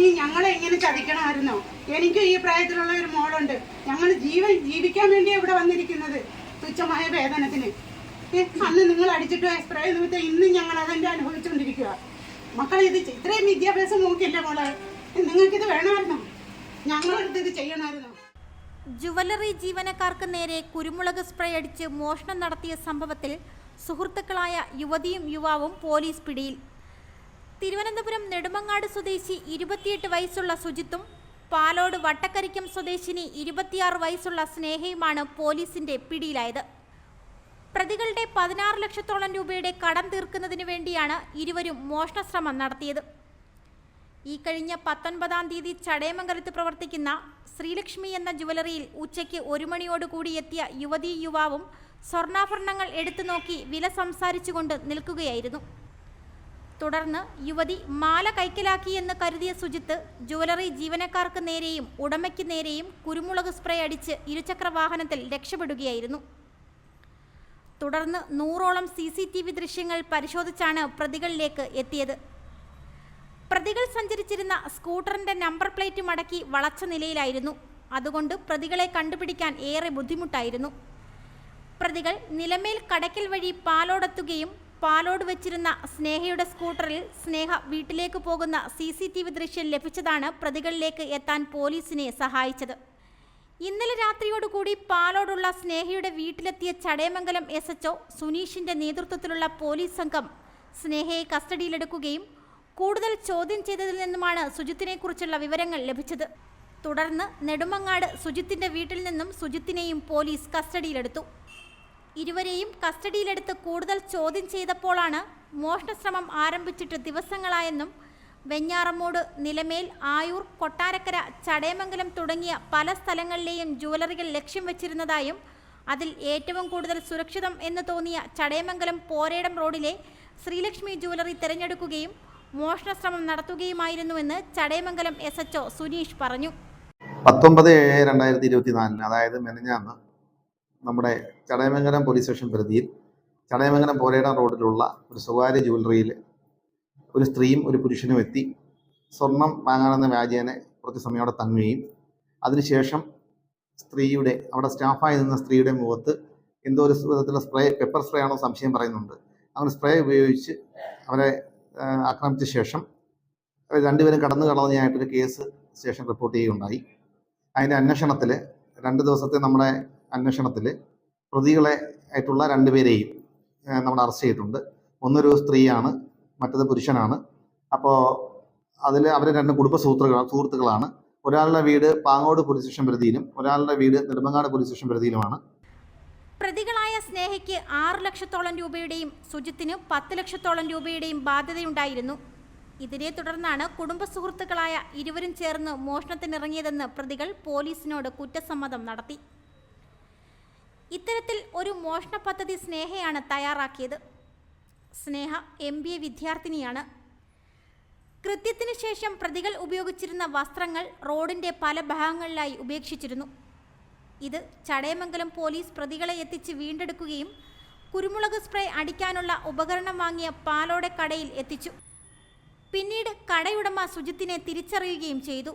ഈ ഞങ്ങളെ എങ്ങനെ ചതിക്കണമായിരുന്നോ? എനിക്കും ഈ പ്രായത്തിലുള്ള ഒരു മോളുണ്ട്. ഞങ്ങൾ ജീവൻ ജീവിക്കാൻ വേണ്ടിയാണ് ഇവിടെ വന്നിരിക്കുന്നത്. തുച്ഛമായ വേതനത്തിന്. അന്ന് നിങ്ങൾ അടിച്ചിട്ട് സ്പ്രേ നിമിത്തം ഇന്നും ഞങ്ങൾ അതെന്റെ അനുഭവിച്ചുകൊണ്ടിരിക്കുക മക്കളെ ഇത് ഇത്രയും വിദ്യാഭ്യാസം നോക്കില്ല മോളെ? നിങ്ങൾക്കിത് വേണമായിരുന്നോ? ഞങ്ങളെടുത്ത് ഇത് ചെയ്യണമായിരുന്നോ? ജുവലറി ജീവനക്കാർക്ക് നേരെ കുരുമുളക് സ്പ്രേ അടിച്ച് മോഷണം നടത്തിയ സംഭവത്തിൽ സുഹൃത്തുക്കളായ യുവതിയും യുവാവും പോലീസ് പിടിയിൽ. തിരുവനന്തപുരം നെടുമങ്ങാട് സ്വദേശി ഇരുപത്തിയെട്ട് വയസ്സുള്ള സുജിത്തും പാലോട് വട്ടക്കരിക്കം സ്വദേശിനി ഇരുപത്തിയാറ് വയസ്സുള്ള സ്നേഹയുമാണ് പോലീസിന്റെ പിടിയിലായത്. പ്രതികളുടെ പതിനാറ് ലക്ഷത്തോളം രൂപയുടെ കടം തീർക്കുന്നതിന് വേണ്ടിയാണ് ഇരുവരും മോഷണശ്രമം നടത്തിയത്. ഈ കഴിഞ്ഞ പത്തൊൻപതാം തീയതി ചടയമംഗലത്ത് പ്രവർത്തിക്കുന്ന ശ്രീലക്ഷ്മി എന്ന ജുവലറിയിൽ ഉച്ചയ്ക്ക് ഒരു മണിയോടുകൂടി എത്തിയ യുവതീ യുവാവും സ്വർണാഭരണങ്ങൾ എടുത്തു നോക്കി വില സംസാരിച്ചുകൊണ്ട് നിൽക്കുകയായിരുന്നു. തുടർന്ന് യുവതി മാല കൈക്കലാക്കിയെന്ന് കരുതിയ സുജിത്ത് ജുവലറി ജീവനക്കാർക്ക് നേരെയും ഉടമയ്ക്ക് നേരെയും കുരുമുളക് സ്പ്രേ അടിച്ച് ഇരുചക്ര വാഹനത്തിൽ രക്ഷപ്പെടുകയായിരുന്നു. തുടർന്ന് നൂറോളം സി സി ടി വി ദൃശ്യങ്ങൾ പരിശോധിച്ചാണ് പ്രതികളിലേക്ക് എത്തിയത്. പ്രതികൾ സഞ്ചരിച്ചിരുന്ന സ്കൂട്ടറിന്റെ നമ്പർ പ്ലേറ്റ് മടക്കി വളച്ച നിലയിലായിരുന്നു. അതുകൊണ്ട് പ്രതികളെ കണ്ടുപിടിക്കാൻ ഏറെ ബുദ്ധിമുട്ടായിരുന്നു. പ്രതികൾ നിലമേൽ കടയ്ക്കൽ വഴി പാലോടെത്തുകയും പാലോട് വെച്ചിരുന്ന സ്നേഹയുടെ സ്കൂട്ടറിൽ സ്നേഹ വീട്ടിലേക്ക് പോകുന്ന സി സി ടി വി ദൃശ്യം ലഭിച്ചതാണ് പ്രതികളിലേക്ക് എത്താൻ പോലീസിനെ സഹായിച്ചത്. ഇന്നലെ രാത്രിയോടുകൂടി പാലോടുള്ള സ്നേഹയുടെ വീട്ടിലെത്തിയ ചടയമംഗലം എസ് എച്ച് സുനീഷിന്റെ നേതൃത്വത്തിലുള്ള പോലീസ് സംഘം സ്നേഹയെ കസ്റ്റഡിയിലെടുക്കുകയും കൂടുതൽ ചോദ്യം ചെയ്തതിൽ നിന്നുമാണ് സുജിത്തിനെക്കുറിച്ചുള്ള വിവരങ്ങൾ ലഭിച്ചത്. തുടർന്ന് നെടുമങ്ങാട് സുജിത്തിന്റെ വീട്ടിൽ നിന്നും സുജിത്തിനെയും പോലീസ് കസ്റ്റഡിയിലെടുത്തു. ഇരുവരെയും കസ്റ്റഡിയിലെടുത്ത് കൂടുതൽ ചോദ്യം ചെയ്തപ്പോഴാണ് മോഷണശ്രമം ആരംഭിച്ചിട്ട് ദിവസങ്ങളായെന്നും വെഞ്ഞാറമ്മൂട് നിലമേൽ ആയൂർ കൊട്ടാരക്കര ചടയമംഗലം തുടങ്ങിയ പല സ്ഥലങ്ങളിലെയും ജുവലറികൾ ലക്ഷ്യം വെച്ചിരുന്നതായും അതിൽ ഏറ്റവും കൂടുതൽ സുരക്ഷിതം എന്ന് തോന്നിയ ചടയമംഗലം പോരേടം റോഡിലെ ശ്രീലക്ഷ്മി ജുവലറി തിരഞ്ഞെടുക്കുകയും മോഷണശ്രമം നടത്തുകയുമായിരുന്നുവെന്ന് ചടയമംഗലം എസ് എച്ച് സുനീഷ് പറഞ്ഞു. പത്തൊമ്പത് ഏഴ് രണ്ടായിരത്തി ഇരുപത്തി നാലിന് അതായത് മെനഞ്ഞാന്ന് നമ്മുടെ ചടയമംഗലം പോലീസ് സ്റ്റേഷൻ പരിധിയിൽ ചടയമംഗലം പോരേടം റോഡിലുള്ള ഒരു സ്വകാര്യ ജുവലറിയിൽ ഒരു സ്ത്രീയും ഒരു പുരുഷനും എത്തി. സ്വർണം വാങ്ങാനെന്ന വ്യാജേനെ കുറച്ച് സമയം തങ്ങുകയും അതിനുശേഷം സ്ത്രീയുടെ അവിടെ സ്റ്റാഫായി നിന്ന സ്ത്രീയുടെ മുഖത്ത് എന്തോ ഒരു വിധത്തിലുള്ള സ്പ്രേ പെപ്പർ സ്പ്രേ ആണോ സംശയം പറയുന്നുണ്ട്. അങ്ങനെ സ്പ്രേ ഉപയോഗിച്ച് അവരെ ആക്രമിച്ച ശേഷം രണ്ടുപേരും കടന്നു കളഞ്ഞായിട്ടൊരു കേസ് സ്റ്റേഷൻ റിപ്പോർട്ട് ചെയ്യുകയുണ്ടായി. അതിന്റെ അന്വേഷണത്തിൽ രണ്ട് ദിവസത്തെ നമ്മുടെ അന്വേഷണത്തിൽ പ്രതികളെ ആയിട്ടുള്ള രണ്ടുപേരെയും നമ്മൾ അറസ്റ്റ് ചെയ്തിട്ടുണ്ട്. ഒന്നൊരു സ്ത്രീയാണ് മറ്റത് പുരുഷനാണ്. അപ്പോൾ അതിൽ അവർ രണ്ട് കുടുംബ സുഹൃത്തുക്കൾ സുഹൃത്തുക്കളാണ്. ഒരാളുടെ വീട് പാങ്ങോട് പോലീസ് സ്റ്റേഷൻ പരിധിയിലും ഒരാളുടെ വീട് നെടുമങ്ങാട് പോലീസ് സ്റ്റേഷൻ പരിധിയിലുമാണ്. പ്രതികളായ സ്നേഹയ്ക്ക് ആറ് ലക്ഷത്തോളം രൂപയുടെയും സുജിത്തിന് പത്ത് ലക്ഷത്തോളം രൂപയുടെയും ബാധ്യതയുണ്ടായിരുന്നു. ഇതിനെ തുടർന്നാണ് കുടുംബ സുഹൃത്തുക്കളായ ഇരുവരും ചേർന്ന് മോഷണത്തിനിറങ്ങിയതെന്ന് പ്രതികൾ പോലീസിനോട് കുറ്റസമ്മതം നടത്തി. ഇത്തരത്തിൽ ഒരു മോഷണ പദ്ധതി സ്നേഹയാണ് തയ്യാറാക്കിയത്. സ്നേഹ എം ബി എ വിദ്യാർത്ഥിനിയാണ്. കൃത്യത്തിനു ശേഷം പ്രതികൾ ഉപയോഗിച്ചിരുന്ന വസ്ത്രങ്ങൾ റോഡിന്റെ പല ഭാഗങ്ങളിലായി ഉപേക്ഷിച്ചിരുന്നു. ഇത് ചടയമംഗലം പോലീസ് പ്രതികളെ എത്തിച്ച് വീണ്ടെടുക്കുകയും കുരുമുളക് സ്പ്രേ അടിക്കാനുള്ള ഉപകരണം വാങ്ങിയ പാലോടെ കടയിൽ എത്തിച്ചു. പിന്നീട് കടയുടമ സുജിത്തിനെ തിരിച്ചറിയുകയും ചെയ്തു.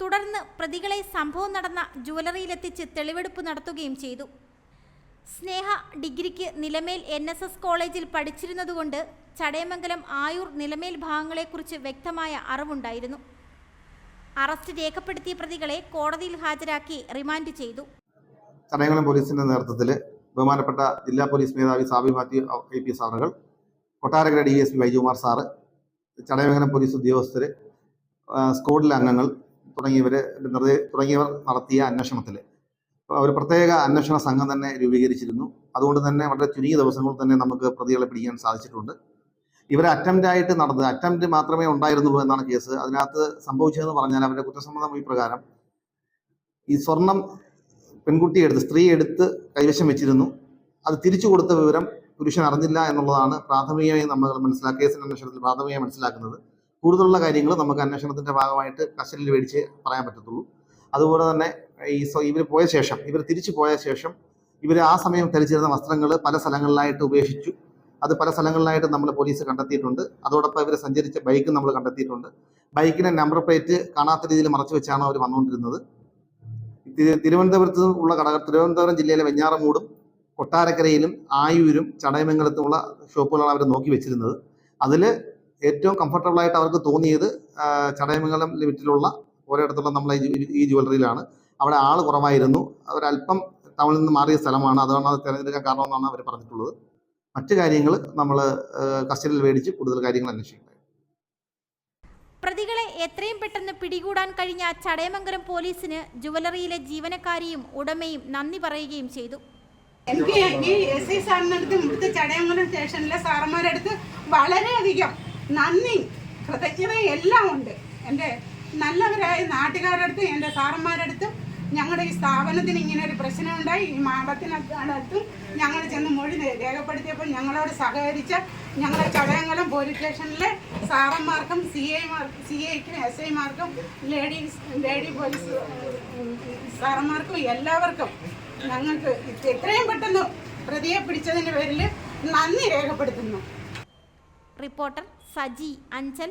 തുടർന്ന് പ്രതികളെ സംഭവം നടന്ന ജുവലറിയിലെത്തിച്ച് തെളിവെടുപ്പ് നടത്തുകയും ചെയ്തു. സ്നേഹ ഡിഗ്രിക്ക് നിലമേൽ എൻ എസ് എസ് കോളേജിൽ പഠിച്ചിരുന്നതുകൊണ്ട് ചടയമംഗലം ആയൂർ നിലമേൽ ഭാഗങ്ങളെക്കുറിച്ച് വ്യക്തമായ അറിവുണ്ടായിരുന്നു. അറസ്റ്റ് രേഖപ്പെടുത്തിയ പ്രതികളെ കോടതിയിൽ ഹാജരാക്കി റിമാൻഡ് ചെയ്തു. ചടയമംഗലം പോലീസിന്റെ നേതൃത്വത്തിൽ ബഹുമാനപ്പെട്ട ജില്ലാ പോലീസ് മേധാവി Saby Mathew I P S സാറുകൾ Kottarakkara D S P Vaijukumar sir Chadayamangalam police ഉദ്യോഗസ്ഥർ സ്ക്വാഡിലെ അംഗങ്ങൾ തുടങ്ങിയവർ തുടങ്ങിയവർ നടത്തിയ അന്വേഷണത്തിൽ ഒരു പ്രത്യേക അന്വേഷണ സംഘം തന്നെ രൂപീകരിച്ചിരുന്നു. അതുകൊണ്ട് തന്നെ വളരെ ചുരുങ്ങിയ ദിവസങ്ങളിൽ തന്നെ നമുക്ക് പ്രതികളെ പിടിക്കാൻ സാധിച്ചിട്ടുണ്ട്. ഇവരെ അറ്റംപ്റ്റ് ആയിട്ട് നടന്നത് അറ്റംപ്റ്റ് മാത്രമേ ഉണ്ടായിരുന്നുള്ളൂ എന്നാണ് കേസ്. അതിനകത്ത് സംഭവിച്ചതെന്ന് പറഞ്ഞാൽ അവരുടെ കുറ്റസമ്മതം ഈ പ്രകാരം ഈ സ്വർണം പെൺകുട്ടി എടുത്ത് സ്ത്രീ എടുത്ത് കൈവശം വെച്ചിരുന്നു. അത് തിരിച്ചു കൊടുത്ത വിവരം പുരുഷൻ അറിഞ്ഞില്ല എന്നുള്ളതാണ് പ്രാഥമികമായി നമ്മൾ മനസ്സിലാക്കിയ കേസിന്റെ അന്വേഷണത്തിൽ പ്രാഥമികമായി മനസ്സിലാക്കുന്നത്. കൂടുതലുള്ള കാര്യങ്ങൾ നമുക്ക് അന്വേഷണത്തിന്റെ ഭാഗമായിട്ട് കസ്റ്റഡിയിൽ മേടിച്ച് പറയാൻ പറ്റത്തുള്ളൂ. അതുപോലെ തന്നെ ഈ ഇവർ പോയ ശേഷം ഇവർ തിരിച്ചു പോയ ശേഷം ഇവർ ആ സമയം ധരിച്ചിരുന്ന വസ്ത്രങ്ങൾ പല സ്ഥലങ്ങളിലായിട്ട് ഉപേക്ഷിച്ചു. അത് പല സ്ഥലങ്ങളിലായിട്ട് നമ്മൾ പോലീസ് കണ്ടെത്തിയിട്ടുണ്ട്. അതോടൊപ്പം ഇവർ സഞ്ചരിച്ച ബൈക്ക് നമ്മൾ കണ്ടെത്തിയിട്ടുണ്ട്. ബൈക്കിന്റെ നമ്പർ പ്ലേറ്റ് കാണാത്ത രീതിയിൽ മറച്ചു വെച്ചാണ് അവർ വന്നുകൊണ്ടിരുന്നത്. തിരുവനന്തപുരത്ത് ഉള്ള കട തിരുവനന്തപുരം ജില്ലയിലെ വെഞ്ഞാറമൂടും കൊട്ടാരക്കരയിലും ആയൂരും ചടയമംഗലത്തുമുള്ള ഷോപ്പുകളാണ് അവർ നോക്കി വെച്ചിരുന്നത്. അതിൽ ഏറ്റവും കംഫർട്ടബിളായിട്ട് അവർക്ക് തോന്നിയത് ചടയമംഗലം ലിമിറ്റിലുള്ള ഒരിടത്തുള്ള നമ്മളെ ഈ ജ്വല്ലറിയിലാണ് അവിടെ ആൾ കുറവായിരുന്നു. അവരല്പം തമിഴിൽ നിന്ന് മാറിയ സ്ഥലമാണ്. അതുകൊണ്ട് അത് തിരഞ്ഞെടുക്കാൻ കാരണമെന്നാണ് അവർ പറഞ്ഞിട്ടുള്ളത്. മറ്റു കാര്യങ്ങൾ നമ്മൾ കസ്റ്റഡിയിൽ മേടിച്ച് കൂടുതൽ കാര്യങ്ങൾ അന്വേഷിക്കും പ്രതികളെ എത്രയും പെട്ടെന്ന് പിടികൂടാൻ കഴിഞ്ഞ ചടയമംഗലം പോലീസിന് ജുവലറിയിലെ ജീവനക്കാരിയും ഉടമയും നന്ദി പറയുകയും ചെയ്തു. എനിക്ക് ഈ എസ് ഐ സാറിന്റെ അടുത്തും ഇവിടുത്തെ ചടയമംഗലം സ്റ്റേഷനിലെ സാറന്മാരുടെ അടുത്ത് വളരെയധികം നന്ദി കൃതജ്ഞത എല്ലാം ഉണ്ട്. എന്റെ നല്ലവരായ നാട്ടുകാരുടെ അടുത്ത് എന്റെ സാറന്മാരുടെ അടുത്തും ഞങ്ങളുടെ ഈ സ്ഥാപനത്തിന് ഇങ്ങനെ ഒരു പ്രശ്നമുണ്ടായി ഈ മാഡത്തിനടുത്തും ഞങ്ങൾ ചെന്ന് മൊഴി രേഖപ്പെടുത്തിയപ്പോൾ ഞങ്ങളോട് സഹകരിച്ച ഞങ്ങളുടെ ചടയങ്ങളും പോലീസ് സ്റ്റേഷനിലെ സാറന്മാർക്കും സി ഐമാർ സി ഐക്കും എസ് ഐമാർക്കും ലേഡീസ് ലേഡി പോലീസ് സാറന്മാർക്കും എല്ലാവർക്കും ഞങ്ങൾക്ക് എത്രയും പെട്ടെന്ന് പ്രതിയെ പിടിച്ചതിന്റെ പേരിൽ നന്ദി രേഖപ്പെടുത്തുന്നു. റിപ്പോർട്ടർ സജി അഞ്ചൽ